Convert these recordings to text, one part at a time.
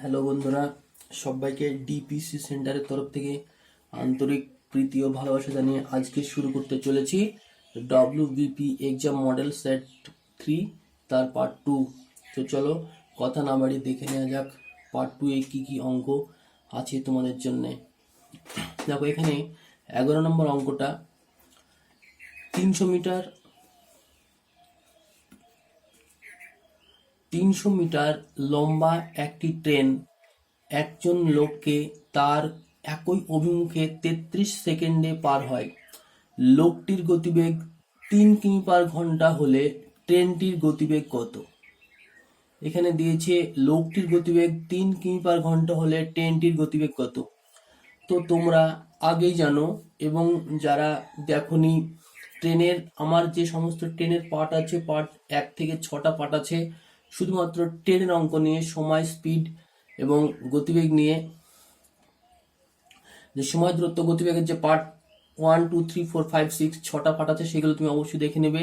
Hello বন্ধুরা, সবাইকে DPC সেন্টারের তরফ থেকে আন্তরিক প্রীতি ও ভালোবাসা জানিয়ে আজকে শুরু করতে চলেছি WBP exam model set three, তার পার্ট টু তো চলো, কথা না বাড়িয়ে দেখে নেওয়া যাক পার্ট টু এ কী কী অঙ্ক আছে তোমাদের জন্যে। দেখো, এখানে এগারো নম্বর অঙ্কটা তিনশো মিটার তিনশো মিটার লম্বা একটি ট্রেন। একজন লোককে তার একই অভিমুখে তেত্রিশ সেকেন্ডে পার হয়। লোকটির গতিবেগ তিন কিমি পার ঘণ্টা হলে ট্রেনটির গতিবেগ কত? এখানে দিয়েছে, লোকটির গতিবেগ তিন কিমি পার ঘণ্টা হলে ট্রেনটির গতিবেগ কত? তো তোমরা আগেই জানো এবং যারা দেখনি, ট্রেনের আমার যে সমস্ত ট্রেনের পার্ট আছে, পার্ট এক থেকে ছটা পার্ট আছে শুধুমাত্র ট্রেনের অঙ্ক নিয়ে, সময় স্পিড এবং গতিবেগ নিয়ে। যে সময় দূরত্ব, গতিবেগের যে part one two three four five six ছটা পার্ট আছে, সেগুলো তুমি অবশ্যই দেখে নেবে।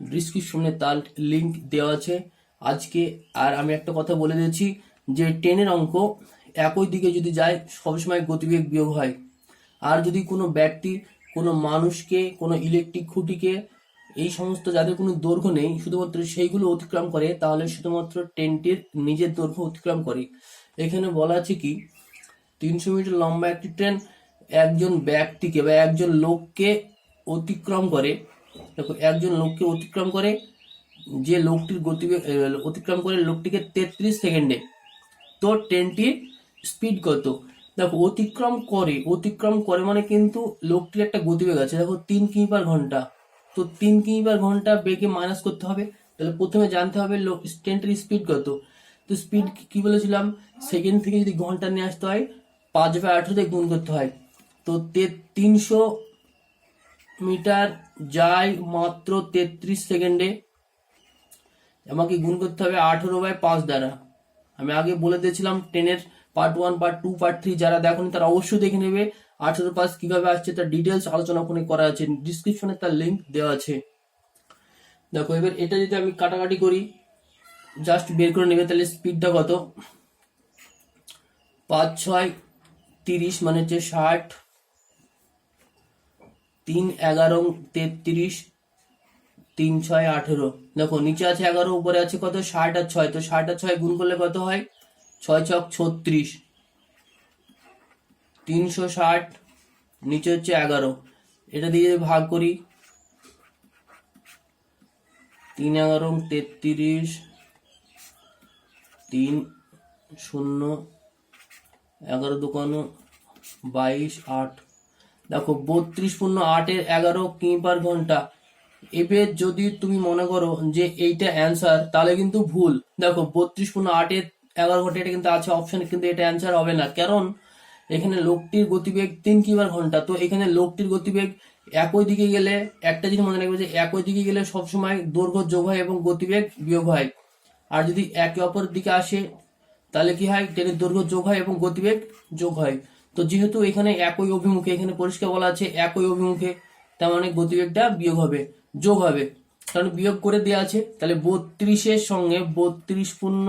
ডিসক্রিপশনে তার লিঙ্ক দেওয়া আছে। আজকে আর আমি একটা কথা বলে দিয়েছি যে ট্রেনের অঙ্ক একই দিকে যদি যায়, সবসময় গতিবেগ বিয়োগ হয়। আর যদি কোনো ব্যক্তি, কোনো মানুষকে, কোনো ইলেকট্রিক খুঁটিকে এই সমস্ত যাদের কোনো দৈর্ঘ্য নেই, শুধুমাত্র সেইগুলো অতিক্রম করে, তাহলে শুধুমাত্র ট্রেনটির নিজের দৈর্ঘ্য অতিক্রম করে। এখানে বলা আছে কি, তিনশো মিটার লম্বা একটি ট্রেন একজন ব্যক্তিকে বা একজন লোককে অতিক্রম করে, দেখো, একজন লোককে অতিক্রম করে, যে লোকটির গতিবেগ অতিক্রম করে লোকটিকে তেত্রিশ সেকেন্ডে। তো ট্রেনটির স্পিড কত? দেখো, অতিক্রম করে অতিক্রম করে মানে কিন্তু লোকটির একটা গতিবেগ আছে, দেখো, তিন কিমি পার ঘণ্টা। তো তিন পার ঘণ্টা বেগে মাইনাস করতে হবে। তাহলে প্রথমে জানতে হবে লোক ট্রেনটির স্পিড কত। তো স্পিড কি বলেছিলাম? সেকেন্ড থেকে যদি ঘণ্টা নিয়ে আসতে হয়, পাঁচ বাই আঠেরো দিয়ে গুণ করতে হয়। তে- তিনশো মিটার যায় মাত্র তেত্রিশ সেকেন্ডে আমাকে গুণ করতে হবে আঠেরো বাই পাঁচ দ্বারা। আমি আগে বলে দিয়েছিলাম টেনের part one part two part three যারা দেখেনি তারা অবশ্যই দেখে নেবে। আঠেরো পাস কীভাবে আসছে, তার ডিটেলস আলোচনা ওখানে করা আছে ডিসক্রিপশনে তার লিঙ্ক দেওয়া আছে। দেখো, এবার এটা যদি আমি কাটাকাটি করি জাস্ট বের করে নেবে, তাহলে স্পিডটা কত? পাঁচ, ছয়, তিরিশ মানে হচ্ছে ষাট, তিন, এগারো, তেত্রিশ, তিন, ছয়, আঠেরো। দেখো, নিচে আছে এগারো, উপরে আছে কত? ষাট আর ছয়। তো ষাট আর ছয় গুণ করলে কত হয়? ছয়, ছক ছত্রিশ। তিনশো ষাট, নিচে হচ্ছে এগারো। এটা দিয়ে যদি ভাগ করি, তিন এগারো তেত্রিশ, তিন শূন্য, এগারো দোকানো, বাইশ, আট। দেখো, বত্রিশ পূর্ণ আটের এগারো কিমি পার ঘণ্টা? এবার যদি তুমি মনে করো যে এইটা অ্যান্সার তাহলে কিন্তু ভুল। দেখো, বত্রিশ পূর্ণ আটের এগারো ঘণ্টা, এটা কিন্তু আছে অপশন কিন্তু এটা অ্যান্সার হবে না। কারণ এখানে লোকটির গতিবেগ তিন কিবার ঘণ্টা। তো এখানে লোকটির গতিবেগ একই দিকে গেলে একটা জিনিস মনে রাখবে যে একই দিকে গেলে সবসময় দৈর্ঘ্য যোগ হয় এবং গতিবেগ বিয়োগ হয়। আর যদি একে অপর দিকে আসে, তাহলে কি হয়? ট্রেনের দৈর্ঘ্য যোগ হয় এবং গতিবেগ যোগ হয়। তো যেহেতু এখানে একই অভিমুখে, এখানে পরিষ্কার বলা আছে একই অভিমুখে, তার মানে গতিবেগটা বিয়োগ হবে, যোগ হবে। কারণ বিয়োগ করে দেওয়া আছে, তাহলে বত্রিশের সঙ্গে বত্রিশ পূর্ণ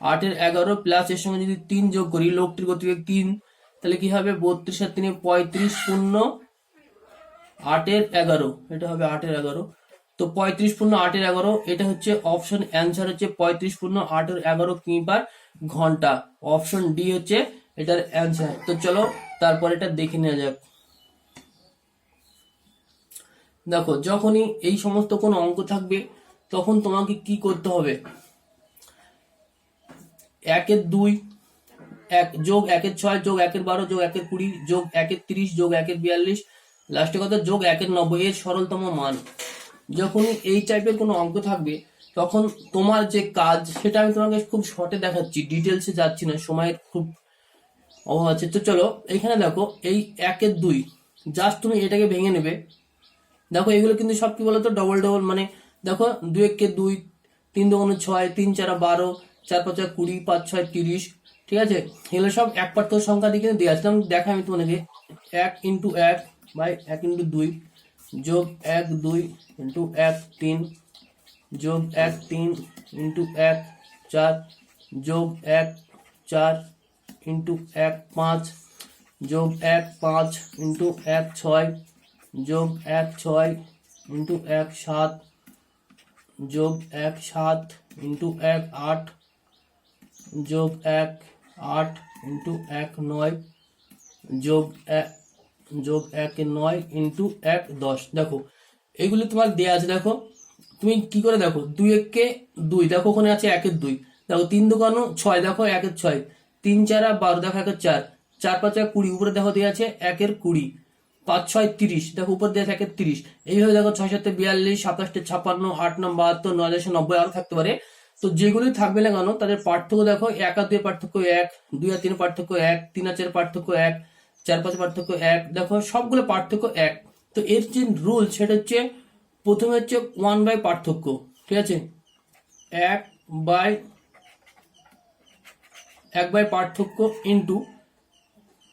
আটের এগারো প্লাস এর সঙ্গে যদি তিন যোগ করি, লোকটির গতিবেগ তিন তাহলে কি হবে? বত্রিশ আর তিনে পঁয়ত্রিশ পূর্ণ আটের এগারো। এটা হবে আটের এগারো। তো পঁয়ত্রিশ পূর্ণ আটের এগারো, এটা হচ্ছে অপশন অ্যান্সার হচ্ছে পঁয়ত্রিশ পূর্ণ আটের এগারো কিমি ঘণ্টা। অপশন ডি হচ্ছে এটার অ্যান্সার তো চলো, তারপর এটা দেখে নেওয়া যাক। দেখো, যখনই এই সমস্ত কোনো অঙ্ক থাকবে, তখন তোমাকে কি করতে হবে? একের দুই এক যোগ একের ছয়, যোগ একের বারো, যোগ একের কুড়ি, যোগ একের তিরিশ, যোগ একের বিয়াল্লিশ লাস্টে কথা যোগ একের নব্বই, এর সরলতম মান। যখনই এই টাইপের কোনো অঙ্ক থাকবে, তখন তোমার যে কাজ, সেটা আমি তোমাকে খুব শর্টে দেখাচ্ছি ডিটেলসে যাচ্ছি না, সময়ের খুব অভাব আছে। তো চলো, এখানে দেখো, এই একের দুই জাস্ট তুমি এটাকে ভেঙে নেবে। দেখো, এগুলো কিন্তু সব কি বলতো? ডবল ডবল মানে দেখো, দুই একে দুই, তিন দোকানে ছয়, তিন চারা বারো, চার পাঁচা কুড়ি, পাঁচ ছয় তিরিশ ঠিক আছে? এগুলো সব এক পার্থ সংখ্যা দিকে দেওয়া আছে। দেখা আমি তোমাদেরকে। এক ইন্টু এক বাই এক ইন্টু দুই যোগ এক দুই ইন্টু এক তিন যোগ এক তিন ইন্টু এক চার যোগ এক চার ইন্টু এক পাঁচ যোগ এক পাঁচ ইন্টু এক ছয় যোগ এক ছয় ইন্টু এক সাত যোগ এক সাত ইন্টু এক আট যোগ এক আট ইন্টু এক নয় যোগ এক যোগ এক নয় ইন্টু এক দশ। দেখো এগুলি তোমার দেয়া আছে, দেখো। তুমি কি করে দেখো? দুই এককে দুই, দেখো ওখানে আছে একের দুই। দেখো, তিন দোকানো ছয়, দেখো একের ছয়। তিন চার বারো, দেখো একের চার। চার পাঁচ এক কুড়ি, উপরে দেখো দেওয়া আছে একের কুড়ি। পাঁচ ছয় তিরিশ, দেখো উপর দেওয়া একের তিরিশ। এইভাবে দেখো ছয় সাথে বিয়াল্লিশ সাতাশটে ছাপ্পান্ন আট নম্বর বাহাত্তর নয় দেড়শো নব্বই আরও থাকতে পারে। তো যেগুলি থাকবে না কেন, তাদের পার্থক্য দেখো, এক আর দুই পার্থক্য এক, দুই আর তিন পার্থক্য এক, তিন আর চার পার্থক্য এক, চার পাঁচ পার্থক্য এক, দেখো সবগুলো পার্থক্য এক। তো এর যে রুল সেটা হচ্ছে, প্রথমে হচ্ছে ওয়ান বাই পার্থক্য, ঠিক আছে? এক বাই এক বাই পার্থক্য ইন্টু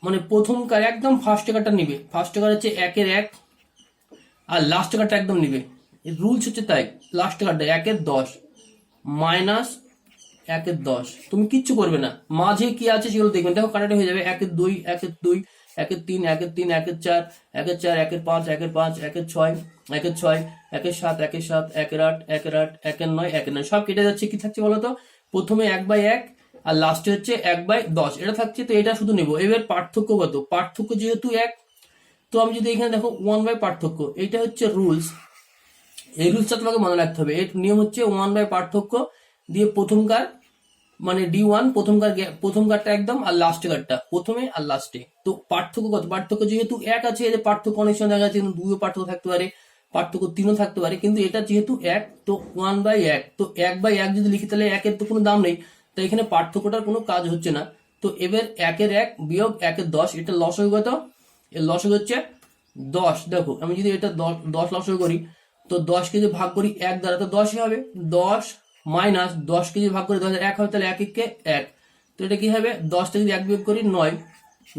মানে প্রথম কার একদম ফার্স্ট কারটা নিবে। ফার্স্ট কার হচ্ছে একের এক, আর লাস্ট কারটা একদম নিবে। রুলস হচ্ছে তাই লাস্ট কারটা একের দশ। মাইনাস একের দশ। তুমি কিচ্ছু করবে না। মাঝে কি আছে সেগুলো দেখবেন। দেখো, কাটাটা হয়ে যাবে। একের দুই একের দুই, একের তিন একের তিন, একের চার একের চার, একের পাঁচ একের পাঁচ, একের ছয় একের ছয়, একের সাত একের সাত, একের আট একের আট, একের নয় একের নয়। সব কেটে যাচ্ছে। কি থাকছে বলতো প্রথমে এক বাই এক আর লাস্টে হচ্ছে এক বাই দশ। এটা থাকছে তো, এটা শুধু নেব। এবার পার্থক্য কত? পার্থক্য যেহেতু এক, তো আমি যদি এখানে দেখো ওয়ান বাই পার্থক্য এটা হচ্ছে রুলস এই রুলসটা তোমাকে মনে রাখতে হবে। এর নিয়ম হচ্ছে ওয়ান বাই পার্থক্য দিয়ে প্রথমকার মানে ডি ওয়ান প্রথমকার প্রথম কারটা একদম আর লাস্ট কারটা, প্রথমে আর লাস্টে তো পার্থক্য কত? পার্থক্য যেহেতু এক আছে, এদের পার্থক্য অনেক সময় দেখা যাচ্ছে দুইও পার্থক্য থাকতে পারে, পার্থক্য তিনও থাকতে পারে, কিন্তু এটা যেহেতু এক, তো ওয়ান বাই এক। তো এক বাই এক যদি লিখি, তাহলে একের তো কোনো দাম নেই। তো এখানে পার্থক্যটার কোনো কাজ হচ্ছে না। তো এবার একের এক বিয়োগ একের দশ, এটা লসই কত এর লসই হচ্ছে দশ। দেখো, আমি যদি এটা দশ লসই করি তো দশ কেজি ভাগ করি এক দ্বারা, তো দশই হবে? দশ মাইনাস দশ কেজি ভাগ করে, দশ এক হবে, তাহলে এক এককে এক। তো এটা কি হবে? দশ থেকে যদি এক বিয়োগ করি নয়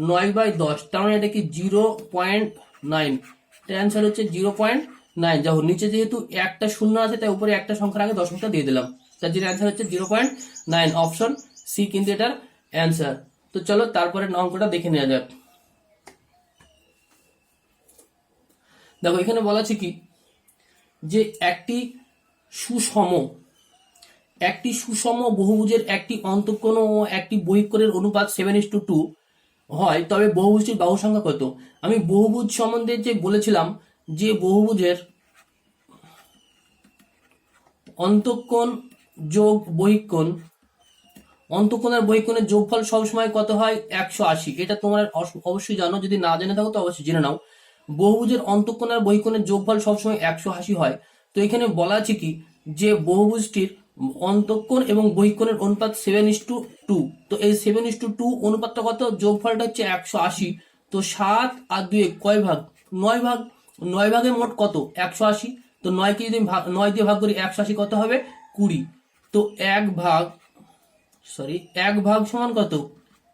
নয় বাই দশ, তার মানে এটা কি জিরো পয়েন্ট নাইন। এটা অ্যান্সার হচ্ছে জিরো পয়েন্ট নাইন। দেখো নিচে যেহেতু একটা শূন্য আছে, তাই উপরে একটা সংখ্যার আগে দশমিকটা দিয়ে দিলাম। তার জন্য অ্যান্সার হচ্ছে zero point nine. Option C কিন্তু এটার অ্যান্সার তো চলো তারপরে অঙ্কটা দেখে নেওয়া যাক। দেখো, এখানে বলা আছে কি যে একটি সুষম একটি সুষম বহুভুজের একটি অন্তঃকোণ ও একটি বহিঃকোণের অনুপাত সেভেন ইস টু টু হয়, তবে বহুভুজটির বাহু সংখ্যা কত? আমি বহুভুজ সম্বন্ধে যে বলেছিলাম, যে বহুভুজের অন্তঃকোণ যোগ বহিঃকোণ অন্তঃকোণ আর বহিঃকোণের যোগফল সবসময় কত হয়? একশো আশি। এটা তোমার অবশ্যই জানো, যদি না জেনে থাকো তো অবশ্যই জেনে নাও। বহুভুজের অন্তঃকোণ আর বহিঃকোণের যোগফল সবসময় একশো আশি হয়। তো এখানে বলা আছে কি? যে বহুভুজটির অন্তঃকোণ এবং বহিঃকোণের অনুপাত সেভেন ইস টু টু তো এই সেভেন ইস টু টু অনুপাতটা কত? যোগফলটা হচ্ছে একশো আশি। তো সাত আর দুই কয় ভাগ? নয় ভাগ। নয় ভাগে মোট কত? একশো আশি। তো নয়কে যদি নয় দিয়ে ভাগ করি, একশো আশি কত হবে? কুড়ি। তো এক ভাগ সরি এক ভাগ সমান কত?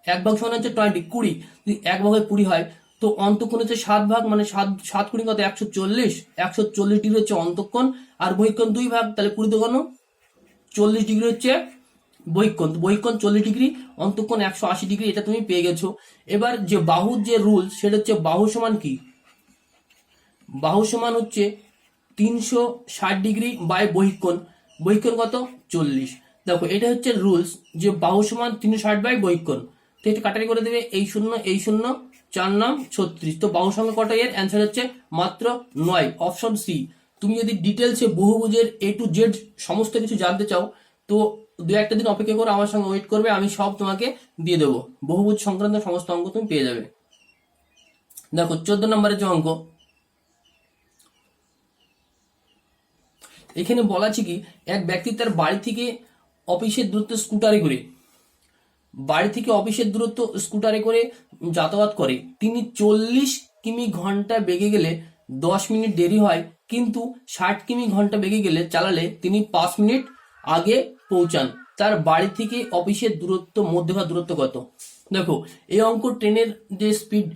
এক ভাগ সমান হচ্ছে টোয়েন্টি কুড়ি। যদি এক ভাগে কুড়ি হয় তো অন্তঃকোণ হচ্ছে সাত ভাগ মানে সাত সাত কুড়ি কত? একশো চল্লিশ। একশো চল্লিশ ডিগ্রি হচ্ছে অন্তঃকোণ। আর বহিকোণ দুই ভাগ, তাহলে কুড়ি দোকান চল্লিশ ডিগ্রি হচ্ছে তো বহিকোণ চল্লিশ ডিগ্রি অন্তঃকোণ একশো আশি ডিগ্রি এটা তুমি পেয়ে গেছো। এবার যে বাহুর যে রুল, সেটা হচ্ছে বাহু সমান কি? বাহু সমান হচ্ছে তিনশো ষাট ডিগ্রি বাই বহিকোণ। বহিকোণ কত? চল্লিশ। দেখো, এটা হচ্ছে রুলস যে বাহু সমান তিনশো ষাট বাই বহিকোণ। তো এটা কাটারি করে দেবে, এই শূন্য এই শূন্য চার নাম ছত্রিশ। তো বাহু সংখ্যা কত এর অ্যান্সার হচ্ছে মাত্র নয়। অপশন সি তুমি যদি ডিটেলসে বহুভুজের এ টু জেড সমস্ত কিছু জানতে চাও, তো দু একটা দিন অপেক্ষা করে, আমার সঙ্গে ওয়েট করবে, আমি সব তোমাকে দিয়ে দেবো। বহুভুজ সংক্রান্ত সমস্ত অঙ্ক তুমি পেয়ে যাবে। দেখো, চোদ্দ নম্বরের যে অঙ্ক, এখানে বলা আছে কি, এক ব্যক্তি তার বাড়ি থেকে অফিসের দূরত্ব স্কুটারে করে। বাড়ি থেকে অফিসের দূরত্ব স্কুটারে করে যাতায়াত করে, তিনি চল্লিশ কিমি ঘণ্টা বেগে গেলে দশ মিনিট দেরি হয়, কিন্তু ষাট কিমি ঘণ্টা বেগে গেলে চালালে তিনি পাঁচ মিনিট আগে পৌঁছান। তার বাড়ি থেকে অফিসের দূরত্ব মধ্যকার দূরত্ব কত? দেখো, এই অঙ্ক ট্রেনের যে স্পিড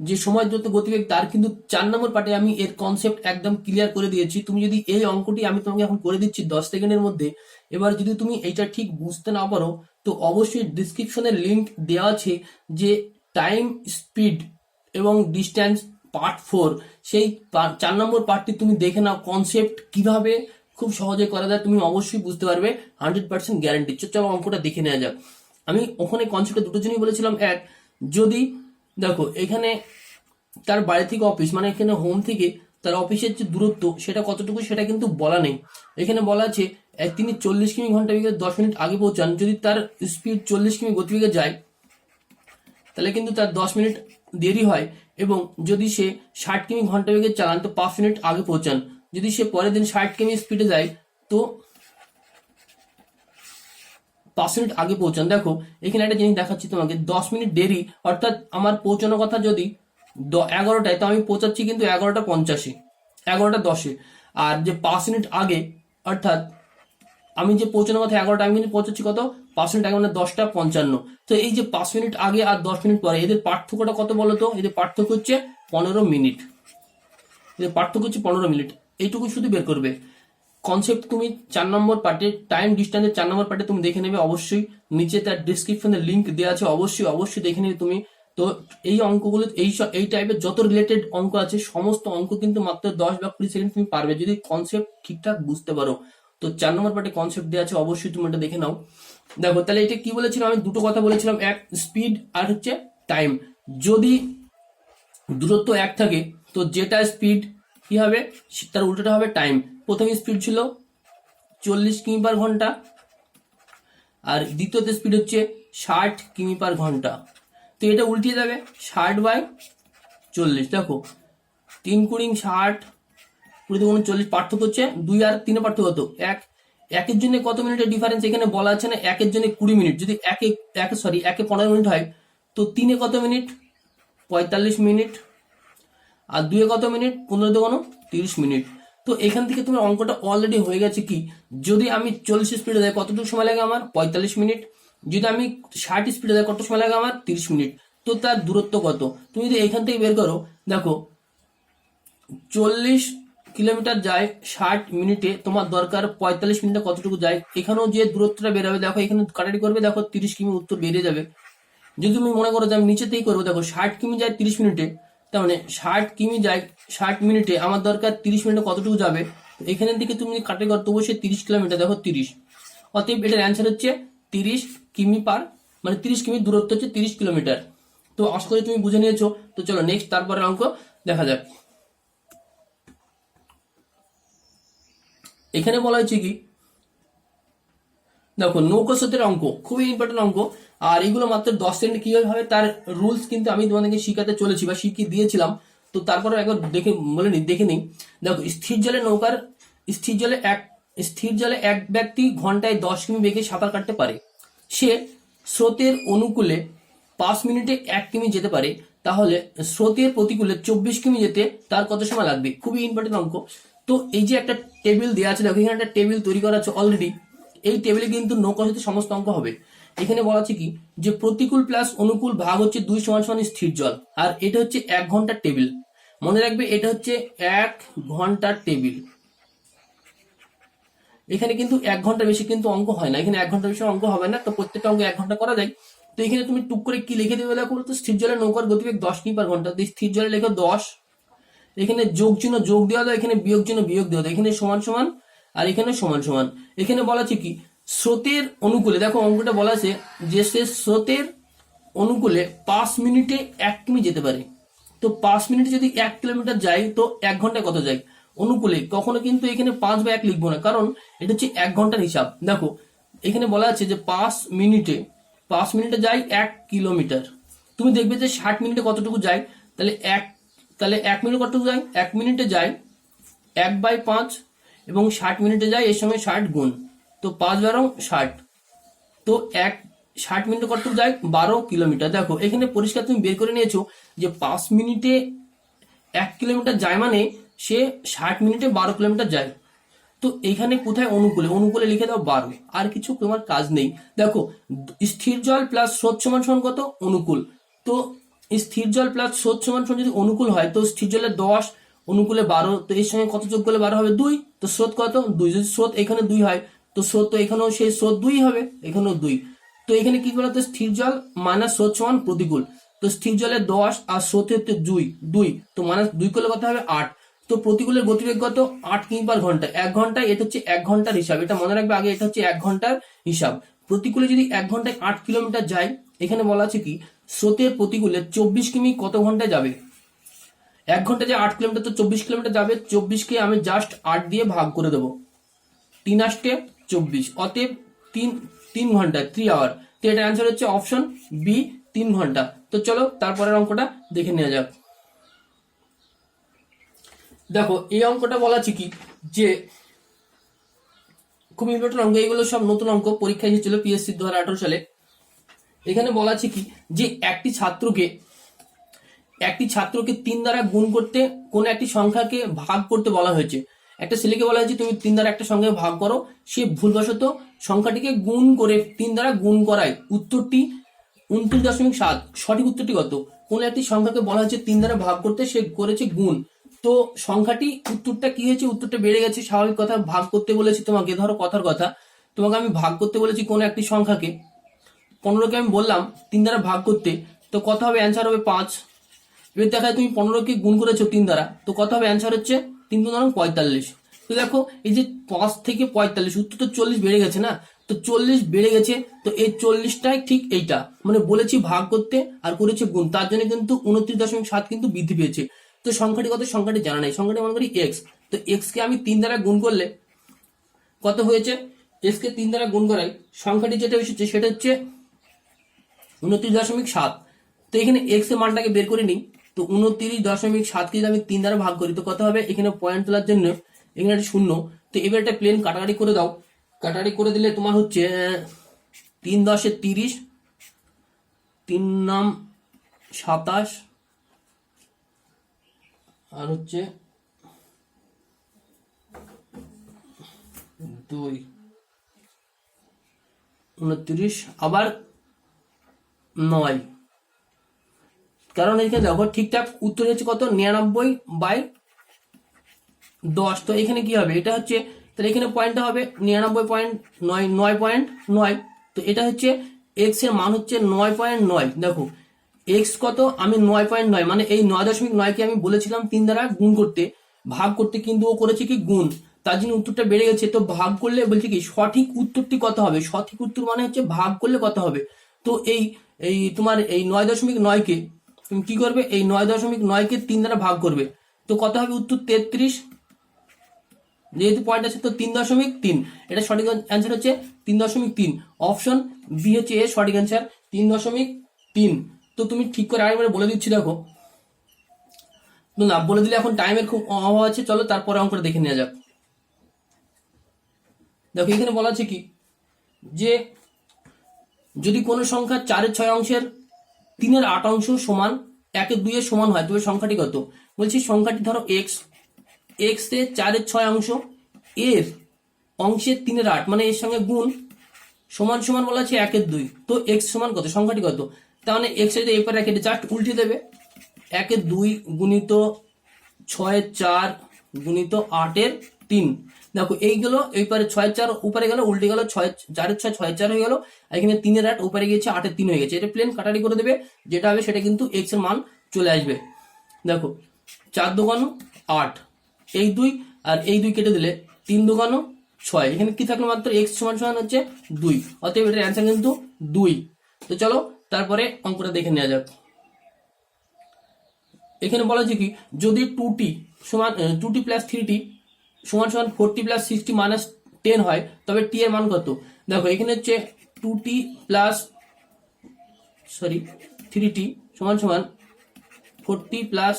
যে সময় যত গতিবেগ, তার কিন্তু চার নম্বর পার্টে আমি এর কনসেপ্ট একদম ক্লিয়ার করে দিয়েছি। তুমি যদি এই অঙ্কটি আমি তোমাকে এখন করে দিচ্ছি দশ সেকেন্ডের মধ্যে, এবার যদি তুমি এইটা ঠিক বুঝতে না পারো, তো অবশ্যই ডিসক্রিপশনের লিংক দেওয়া আছে যে টাইম স্পিড এবং ডিস্ট্যান্স পার্ট ফোর, সেই চার নম্বর পার্টটি তুমি দেখে নাও কনসেপ্ট কীভাবে খুব সহজে করা যায়, তুমি অবশ্যই বুঝতে পারবে হান্ড্রেড পার্সেন্ট গ্যারান্টি চলো অঙ্কটা দেখে নেওয়া যাক। আমি ওখানে কনসেপ্টে দুটো জিনিস বলেছিলাম। এক, যদি দেখো, এখানে তার বাড়ি থেকে অফিস মানে এখানে হোম থেকে তার অফিসের যে দূরত্ব, সেটা কতটুকু সেটা কিন্তু বলা নেই। এখানে বলা আছে তিনি চল্লিশ কিমি ঘণ্টা বেগে দশ মিনিট আগে পৌঁছান। যদি তার স্পিড চল্লিশ কিমি গতিবেগে যায় তাহলে কিন্তু তার দশ মিনিট দেরি হয় এবং যদি সে ষাট কিমি ঘণ্টা বেগে চালান, তো পাঁচ মিনিট আগে পৌঁছান। যদি সে পরের দিন ষাট কিমি স্পিডে যায়, তো পাঁচ মিনিট আগে পৌঁছান। দেখো, এখানে একটা জিনিস দেখাচ্ছি তোমাকে, দশ মিনিট দেরি, অর্থাৎ আমার পৌঁছানোর কথা যদি এগারোটায়, তো আমি পৌঁছাচ্ছি কিন্তু এগারোটা পঞ্চাশে, এগারোটা দশে। আর যে পাঁচ মিনিট আগে, অর্থাৎ আমি যে পৌঁছানোর কথা এগারোটা, আমি পৌঁছাচ্ছি কত? পাঁচ মিনিট আগে মানে দশটা পঞ্চান্ন। তো এই যে পাঁচ মিনিট আগে আর দশ মিনিট পরে, এদের পার্থক্যটা কত বলো তো? এদের পার্থক্য হচ্ছে পনেরো মিনিট। এদের পার্থক্য হচ্ছে পনেরো মিনিট। এইটুকু শুধু বের করবে। কনসেপ্ট তুমি চার নম্বর পার্টে টাইম ডিস্টেন্সের চার নম্বর পার্টে তুমি দেখে নেবে অবশ্যই। নিচে তার ডিসক্রিপশনে লিঙ্ক দেওয়া আছে, অবশ্যই অবশ্যই দেখে নেবে তুমি। তো এই অঙ্কগুলো, এই এই টাইপের যত রিলেটেড অঙ্ক আছে, সমস্ত অঙ্ক কিন্তু মাত্র দশ বা কুড়ি সেকেন্ড তুমি পারবে। যদি কনসেপ্ট ঠিকঠাক বুঝতে পারো। তো চার নম্বর পার্টে কনসেপ্ট দেওয়া আছে, অবশ্যই তুমি এটা দেখে নাও। দেখো, তাহলে এটা কি বলেছিলাম? আমি দুটো কথা বলেছিলাম, এক স্পিড আর হচ্ছে টাইম যদি দূরত্ব এক থাকে, তো যেটা স্পিড কি হবে? তার উল্টোটা হবে টাইম প্রথম স্পিড ছিল চল্লিশ কিমি পার ঘণ্টা, আর দ্বিতীয়তে স্পিড হচ্ছে ষাট কিমি পার ঘণ্টা। তো এটা উল্টিয়ে যাবে ষাট বাই চল্লিশ। দেখো, তিন কুড়ি ষাট কুড়ি দুগুণ চল্লিশ পার্থক্য হচ্ছে, দুই আর তিনে পার্থক্য কত? এক। একের জন্য কত মিনিটের ডিফারেন্স এখানে বলা আছে না, একের জন্য কুড়ি মিনিট। যদি একে একে সরি একে পনেরো মিনিট হয়, তো তিনে কত মিনিট? পঁয়তাল্লিশ মিনিট। আর দুয়ে কত মিনিট? পনেরো দোকানো তিরিশ মিনিট। তো এখান থেকে তোমার অঙ্কটা অলরেডি হয়ে গেছে কি? যদি আমি চল্লিশ স্পিডে দেয় কতটুকু সময় লাগে আমার? পঁয়তাল্লিশ মিনিট। যদি আমি ষাট স্পিডে দেয় কত সময় লাগে আমার? তিরিশ মিনিট। তো তার দূরত্ব কত? তুমি যদি এখান থেকে বের করো, দেখো, চল্লিশ কিলোমিটার যায় ষাট মিনিটে, তোমার দরকার পঁয়তাল্লিশ মিনিটে কতটুকু যায়? এখানেও যে দূরত্বটা বেরোবে, দেখো, এখানে কাটারি করবে, দেখো, তিরিশ কিমি উত্তর বেরিয়ে যাবে। যদি তুমি মনে করো যে আমি নিচেতেই করব, দেখো, ষাট কিমি যায় তিরিশ মিনিটে, তার মানে ষাট কিমি যায় ষাট মিনিটে আমার দরকার তিরিশ মিনিটে কতটুকু যাবে? এখানের দিকে তুমি কাটারি করতে বসে তিরিশ কিলোমিটার, দেখো, তিরিশ। অতএব এটার অ্যান্সার হচ্ছে তিরিশ কিমি পার মানে তিরিশ কিমি দূরত্ব হচ্ছে তিরিশ কিলোমিটার। তো আশা করি তুমি বুঝে নিয়েছো। তো চলো নেক্সট তারপরের অঙ্ক দেখা যাক। এখানে বলা হয়েছে কি? দেখো, নৌকো স্রোতের অঙ্ক, খুবই ইম্পর্টেন্ট অঙ্ক। আর এগুলো মাত্র দশ সেকেন্ড কীভাবে হবে, তার রুলস কিন্তু আমি তোমাদেরকে শিখাতে চলেছি বা শিখিয়ে দিয়েছিলাম। তো তারপরে একবার দেখে, বলে নি, দেখে নিই। দেখো, স্থির জলে নৌকার, স্থির জলে এক, স্থির জলে এক ব্যক্তি ঘন্টায় দশ কিমি বেগে সাঁতার কাটতে পারে। সে স্রোতের অনুকূলে পাঁচ মিনিটে এক কিমি যেতে পারে। তাহলে স্রোতের প্রতিকূলে চব্বিশ কিমি যেতে তার কত সময় লাগবে? খুবই ইম্পর্টেন্ট অঙ্ক। তো এই যে একটা টেবিল দেওয়া আছে, দেখো, এখানে একটা টেবিল তৈরি করা আছে অলরেডি এই টেবিলে কিন্তু নৌকা হতে সমস্ত অঙ্ক হবে। এখানে বলা আছে কি? যে প্রতিকূল প্লাস অনুকূল ভাগ হচ্ছে দুই সমান সমান স্থির জল। আর এটা হচ্ছে এক ঘণ্টার টেবিল মনে রাখবে, এটা হচ্ছে এক ঘণ্টার টেবিল এখানে কিন্তু এক ঘণ্টা বেশি কিন্তু অঙ্ক হয় না। এখানে এক ঘণ্টা বেশি অঙ্ক হবে না। তো প্রত্যেকটা অঙ্ক এক ঘণ্টা করা যায়। তো এখানে তুমি টুক করে কি লিখে দেবে, দেখো তো? স্থির জলের নৌকার গতিবেগ দশ কিমি পার ঘণ্টা। স্থির জলে লেখো দশ। এখানে যোগ চিহ্ন যোগ দেওয়া দাও এখানে বিয়োগ চিহ্ন বিয়োগ দেওয়া দাও এখানে সমান সমান আর এখানে সমান সমান। এখানে বলা আছে কি? স্রোতের অনুকূলে, দেখো অঙ্কটা বলা আছে যে সে স্রোতের অনুকূলে পাঁচ মিনিটে এক কিমি যেতে পারে। তো পাঁচ মিনিটে যদি এক কিলোমিটার যায়, তো এক ঘন্টায় কত যায়? অনুকূলে। কখনো কিন্তু এখানে পাঁচ বা এক লিখব না, কারণ এটা হচ্ছে এক ঘণ্টার হিসাব। দেখো, এখানে বলা আছে যে পাঁচ মিনিটে পাঁচ মিনিটে যায় এক কিলোমিটার। তুমি দেখবে যে ষাট মিনিটে কতটুকু যায়? তাহলে এক তাহলে এক মিনিট কতটুকু যায়? এক মিনিটে যায় এক বাই পাঁচ এবং ষাট মিনিটে যায় এর সঙ্গে ষাট গুণ। তো পাঁচ বারো ষাট। তো এক, ষাট মিনিটে কতটুকু যায়? বারো কিলোমিটার। দেখো, এখানে পরিষ্কার তুমি বের করে নিয়েছো যে পাঁচ মিনিটে এক কিলোমিটার যায় মানে সে ষাট মিনিটে বারো কিলোমিটার যায়। তো এখানে কোথায় অনুকূলে? অনুকূলে লিখে দাও বারো। আর কিছু তোমার কাজ নেই। দেখো, স্থির জল প্লাস সমান সমান কত? অনুকূল। তো স্থির জল প্লাস স্রোত সমান সমান যদি অনুকূল হয়, তো স্থির জলে দশ, অনুকূলে বারো, তো এর সঙ্গে কত যোগ করলে বারো হবে? দুই, তো স্রোত কত? দুই, যদি স্রোত এখানে দুই হয়, তো স্রোত তো এখানেও সেই স্রোত দুই হবে, এখানেও দুই। তো এখানে কি বলতো? স্থির জল মাইনাস স্রোত সমান প্রতিকূল। তো স্থির জলে দশ আর স্রোতে হচ্ছে দুই দুই, তো মাইনাস দুই করলে কত হবে? আট। তো প্রতিকূলের গতিবেগ কত? আট কিমি পার ঘণ্টা। এক ঘন্টায় এটা হচ্ছে এক ঘণ্টার হিসাব। এটা মনে রাখবে আগে, এটা হচ্ছে এক ঘণ্টার হিসাব। প্রতিকূলে যদি এক ঘন্টায় আট কিলোমিটার যায় এখানে বলা আছে কি, স্রোতের প্রতিকূলে চব্বিশ কিমি কত ঘন্টায় যাবে? এক ঘণ্টা যে আট কিলোমিটার, তো চব্বিশ কিলোমিটার যাবে চব্বিশকে আমি জাস্ট আট দিয়ে ভাগ করে দেবো। তিন আষ্টে চব্বিশ, অতএব তিন তিন ঘণ্টা থ্রি আওয়ার তো এটার অ্যান্সার হচ্ছে অপশন বি তিন ঘণ্টা। তো চলো, তারপরের অঙ্কটা দেখে নেওয়া যাক। দেখো, এই অঙ্কটা বলা আছে কি, যে খুব ইম্পর্টেন্ট অঙ্ক এগুলো সব নতুন অঙ্ক, পরীক্ষা এসেছিল পিএসসি দু হাজার সালে। এখানে বলা আছে কি? যে একটি ছাত্রকে একটি ছাত্রকে তিন দ্বারা গুণ করতে কোন একটি সংখ্যাকে ভাগ করতে বলা হয়েছে। একটা ছেলেকে বলা হয়েছে, তুমি তিন দ্বারা একটা সংখ্যাকে ভাগ করো, সে ভুলবশত সংখ্যাটিকে গুণ করে তিন দ্বারা গুণ করায়। উত্তরটি উনত্রিশ দশমিক সাত। সঠিক উত্তরটি কত? কোন একটি সংখ্যাকে বলা হয়েছে তিন দ্বারা ভাগ করতে, সে করেছে গুণ। তো সংখ্যাটি, উত্তরটা কি হয়েছে? উত্তরটা বেড়ে গেছে, স্বাভাবিক কথা, ভাগ করতে বলেছি তোমাকে। ধরো কথার কথা, তোমাকে আমি ভাগ করতে বলেছি কোন একটি সংখ্যাকে। পনেরোকে আমি বললাম, তিন দ্বারা ভাগ করতে, তো কত হবে অ্যান্সার হবে পাঁচ? এবার দেখা তুমি পনেরোকে গুণ করেছ তিন দ্বারা, তো কত হবে অ্যান্সার হচ্ছে তিন পনেরো পঁয়তাল্লিশ। তো দেখো, এই যে পাঁচ থেকে পঁয়তাল্লিশ, উত্তর তো চল্লিশ বেড়ে গেছে না? তো চল্লিশ বেড়ে গেছে, তো এই চল্লিশটাই ঠিক এইটা। মানে বলেছি ভাগ করতে আর করেছে গুণ, তার জন্য কিন্তু উনত্রিশ দশমিক সাত কিন্তু বৃদ্ধি পেয়েছে। তো সংখ্যাটি কত? সংখ্যাটি জানা নেই, সংখ্যাটি মনে করি এক্স তো এক্স কে আমি তিন দ্বারা গুণ করলে কত হয়েছে? এক্স কে তিন দ্বারা গুণ করাই সংখ্যাটি যেটা এসেছে সেটা হচ্ছে উনত্রিশ দশমিক সাত। তো এখানে এক্সের মানটাকে বের করে নিই। তো উনত্রিশ দশমিক সাতকে যদি আমি তিন দ্বারা ভাগ করি, তো কত হবে? এখানে পয়েন্ট তোলার জন্য এখানে একটা শূন্য। তো এবার একটা প্লেন কাটাকাটি করে দাও। কাটাকাটি করে দিলে তোমার হচ্ছে তিন দশে তিরিশ, তিন নাম সাতাশ, আর হচ্ছে দুই। উনত্রিশ। আবার নয়। কারণ এখানে দেখো, ঠিকঠাক উত্তর হচ্ছে কত? নিরানব্বই বাই দশ। তো এখানে কি হবে? এটা হচ্ছে, তাহলে এখানে পয়েন্টটা হবে নিরানব্বই পয়েন্ট নয় নয় পয়েন্ট নয়। তো এটা হচ্ছে এক্সের মান হচ্ছে নয় পয়েন্ট নয়। দেখো এক্স কত? আমি নয় পয়েন্ট নয়। মানে এই নয় দশমিক নয়কে আমি বলেছিলাম তিন দ্বারা গুণ করতে, ভাগ করতে, কিন্তু ও করেছে কি গুণ? তার জন্য উত্তরটা বেড়ে গেছে। তো ভাগ করলে বলছে কি, সঠিক উত্তরটি কত হবে? সঠিক উত্তর মানে হচ্ছে ভাগ করলে কত হবে? তো এই এই তোমার এই নয় দশমিক নয়কে তুমি কি করবে? এই নয় দশমিক নয়কে তিন দ্বারা ভাগ করবে। তো কত হবে উত্তর? তেত্রিশ। যেহেতু পয়েন্ট আছে তো তিন দশমিক তিন। এটা সঠিক অ্যান্সার হচ্ছে তিন দশমিক তিন। অপশন বি হচ্ছে এর সঠিক অ্যান্সার তিন দশমিক তিন। তো তুমি ঠিক করে আরেকবার বলে দিচ্ছি, দেখো। না, বলে দিলে এখন টাইমের খুব অভাব আছে। চলো তারপরে অঙ্কটা দেখে নেওয়া যাক। দেখো, এখানে বলা আছে কি? যে যদি কোনো সংখ্যা চারের ছয় অংশের তিনের আট অংশ সমান একের দুইয়ের সমান হয়, তবে সংখ্যাটি কত? বলছি সংখ্যাটি ধরো এক্স এক্সের চারের ছয় অংশ, এর অংশের তিনের আট মানে এর সঙ্গে গুণ সমান সমান বলা আছে একের দুই, তো এক্স সমান কত? সংখ্যাটি কত? তার মানে এক্সের এরপর একের জাস্ট উল্টে দেবে, একের দুই গুণিত ছয়ের চার গুণিত আটের তিন। দেখো এইগুলো এইপারে ছয় চার উপরে গেল, উল্টে গেল, ছয়, চারের ছয় ছয় চার হয়ে গেল এখানে তিনের আট উপরে গিয়েছে, আটের তিন হয়ে গেছে। এটা প্লেন কাটারি করে দেবে, যেটা হবে সেটা কিন্তু এক্সের মান চলে আসবে। দেখো, চার দোকানো, আট। এই দুই, আর এই দুই কেটে দিলে তিন দোকানো, ছয়। এখানে কি থাকল মাত্র? এক্স সমান সমান হচ্ছে দুই। অতএব এটার অ্যান্সার কিন্তু দুই। তো চলো, তারপরে অঙ্কটা দেখে নেওয়া যাক। এখানে বলা আছে কি, যদি টু টি সমান two T plus three T সমান সমান forty plus sixty minus ten হয়, তবে টি এর মান কত? দেখো, এখানে হচ্ছে two T plus sorry three T সমান সমান forty plus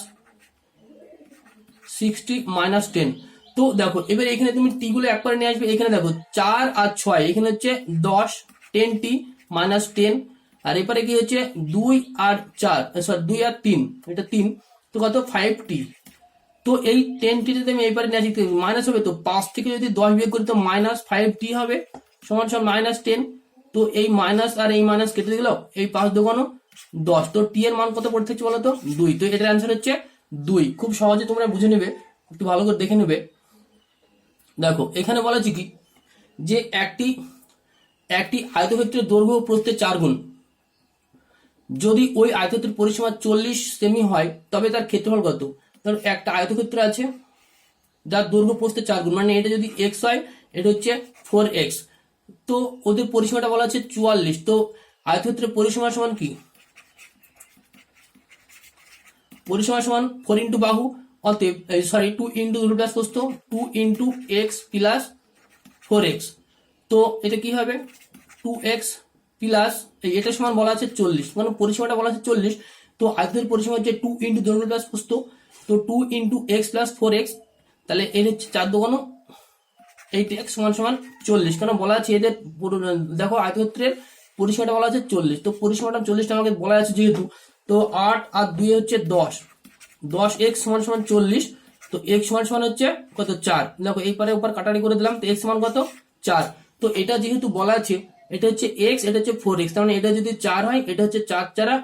sixty minus ten তো দেখো, এবার এখানে তুমি টি গুলো একবারে নিয়ে আসবে, এখানে দেখো, চার আর ছয়, এখানে হচ্ছে দশ টেন টি মাইনাস টেন আর এবারে কি হচ্ছে দুই আর চার সরি দুই আর তিন, এটা তিন, তো কত? ফাইভ টি তো এই টেন যদি আমি এইবারে নিয়ে আসি মাইনাস হবে তো পাঁচ থেকে যদি দশ বিয়োগ করি, তো মাইনাস ফাইভ টি হবে, সমান সমান মাইনাস টেন তো এই মাইনাস আর এই মাইনাস কেটে দিল, এই পাঁচ দোকানো দশ। তো টি এর মান কত পড়তে হচ্ছে বলো তো দুই। তো এটার অ্যান্সার হচ্ছে দুই। খুব সহজে তোমরা বুঝে নেবে, একটু ভালো করে দেখে নেবে। দেখো, এখানে বলা আছে কি, যে একটি একটি আয়তক্ষেত্রের দৈর্ঘ্য প্রস্থে চার গুণ। যদি ওই আয়তক্ষেত্রের পরিসীমা চল্লিশ সেমি হয়, তবে তার ক্ষেত্রফল কত? ধর একটা আয়তক্ষেত্র আছে, যার দৈর্ঘ্য প্রস্থে চার গুণ মানে এটা যদি এক্স হয়, এটা হচ্ছে ফোর এক্স তো ওদের পরিসীমাটা বলা আছে চুয়াল্লিশ। তো আয়তক্ষেত্রের পরিসীমা সমান কি? পরিসীমা সমান ফোর ইন্টু বাহু, অতএব সরি টু ইন্টু দৈর্ঘ্য প্লাস প্রস্থ two into x plus four x তো এটা কি হবে? টু এক্স প্লাস এটা সমান বলা আছে চল্লিশ। মানে পরিসীমাটা বলা আছে চল্লিশ। তো আয়তের পরিসীমা হচ্ছে টু ইন্টু দৈর্ঘ্য প্লাস প্রস্থ। তো two into x plus four x তাহলে এর হচ্ছে চার দোকানো এইট এক্স সমান সমান চল্লিশ। কেন বলা আছে এদের দেখো আয়তক্ষেত্রের পরিসীমাটা বলা আছে চল্লিশ। তো পরিসীমাটা চল্লিশটা আমাকে বলা আছে যেহেতু, তো আট আর দুই হচ্ছে দশ। দশ এক্স সমান সমান চল্লিশ, তো এক্স সমান সমান হচ্ছে কত? চার। দেখো এই পারে উপর কাটারি করে দিলাম, তো এক্স সমান কত? চার। তো এটা যেহেতু বলা আছে, এটা হচ্ছে এক্স এটা হচ্ছে ফোর এক্স তার মানে এটা যদি চার হয়, এটা হচ্ছে চার চারা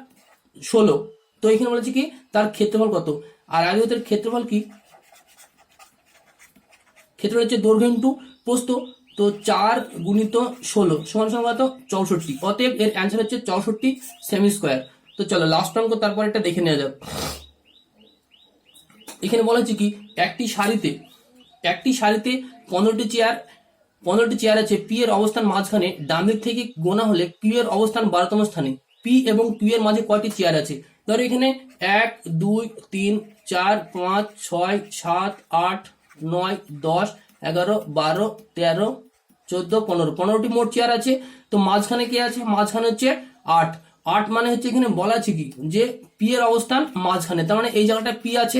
ষোলো। তো এখানে বলেছে কি, তার ক্ষেত্রফল কত? আর আয়তক্ষেত্রের ক্ষেত্রফল কি? ক্ষেত্র হচ্ছে দৈর্ঘ্য ইন্টু প্রস্থ, তো চার গুণিত ষোলো, সমান সমান কত? চৌষট্টি। অতএব এর অ্যান্সার হচ্ছে চৌষট্টি সেমি স্কোয়ার তো চলো লাস্ট অঙ্ক, তারপর এটা দেখে নেওয়া যাক। এখানে বলা হচ্ছে কি, একটি সারিতে একটি সারিতে পনেরোটি চেয়ার পনেরোটি চেয়ার আছে পি এর অবস্থান মাঝখানে ডান দিক থেকে গোনা হলে কিউ এর অবস্থান বারোতম স্থানে। পি এবং কিউ এর মাঝে কয়টি চেয়ার আছে? ধরো এখানে এক, দুই, তিন, চার, পাঁচ, ছয়, সাত, আট, নয়, দশ, এগারো, বারো, তেরো, চোদ্দ, পনেরো। পনেরোটি মোট চেয়ার আছে। তো মাঝখানে কে আছে? মাঝখানে হচ্ছে আট। আট মানে হচ্ছে এখানে বলা আছে কি? যে পি এর অবস্থান মাঝখানে। তার মানে এই জায়গাটা পি আছে।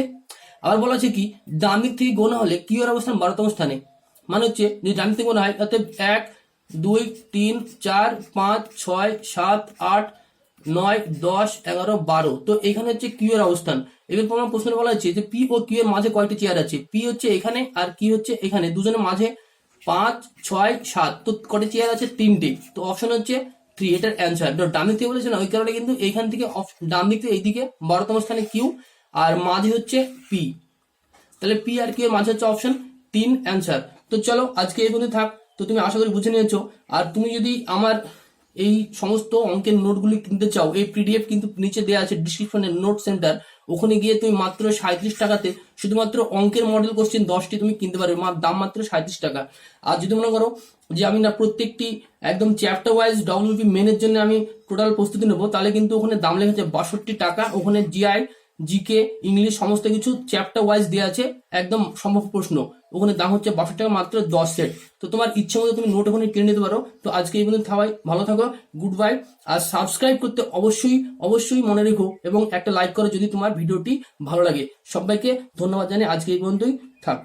আবার বলা আছে কি? ডান দিক থেকে গোনা হলে কিউ এর অবস্থান বারোতম স্থানে। মানে হচ্ছে যদি ডান দিক থেকে গোনা হয় অর্থাৎ এক, দুই, তিন, চার, পাঁচ, ছয়, সাত, আট নয়, দশ, এগারো, বারো। তো এখানে হচ্ছে কিউ এর অবস্থান। এবার তোমার প্রশ্ন বলা হচ্ছে যে পি ও কিউ এর মাঝে কয়টি চেয়ার আছে। পি হচ্ছে এখানে আর কি হচ্ছে এখানে। দুজনের মাঝে পাঁচ, ছয়, সাত। তো কটি চেয়ার আছে? তিনটে। তো অপশন হচ্ছে থ্রি এটার অ্যান্সার ডান দিক থেকে বলেছে না, ওই কারণে কিন্তু এইখান থেকে ডান দিক থেকে এইদিকে বারোতম স্থানে কিউ আর মাঝে হচ্ছে পি তাহলে পি আর কিউ এর মাঝে হচ্ছে অপশন তিন অ্যান্সার তো চলো আজকে এই পর্যন্ত থাক। তো তুমি আশা করি বুঝে নিয়েছো। আর তুমি যদি আমার এই সমস্ত অঙ্কের নোটগুলি কিনতে চাও, এই পিডিএফ কিন্তু নিচে দেওয়া আছে ডিসক্রিপশনে নোট সেন্টার ওখানে গিয়ে তুমি মাত্র সাঁত্রিশ টাকাতে শুধুমাত্র অঙ্কের মডেল কোশ্চেন দশটি তুমি কিনতে পারবে দাম মাত্র সাঁত্রিশ টাকা। আর যদি মনে করো যে আমি না প্রত্যেকটি একদম চ্যাপ্টার ওয়াইজ ডব্লিউপি মেনের জন্য আমি টোটাল প্রস্তুতি নেব, তাহলে কিন্তু ওখানে দাম লেগেছে বাষট্টি টাকা, ওখানে জিআই জিকে ইংলিশ সমস্ত কিছু চ্যাপ্টার ওয়াইজ দেওয়া আছে, একদম সম্ভব প্রশ্ন। ওখানে দাম হচ্ছে বাষট্টি টাকা মাত্র দশ সেট তো তোমার ইচ্ছে মতো তুমি নোট ওখানে কিনে নিতে পারো। তো আজকে এই পর্যন্ত থাকাই ভালো থাকো গুড বাই আর সাবস্ক্রাইব করতে অবশ্যই অবশ্যই মনে রেখো এবং একটা লাইক করো যদি তোমার ভিডিওটি ভালো লাগে। সবাইকে ধন্যবাদ জানিয়ে আজকে এই পর্যন্তই থাক।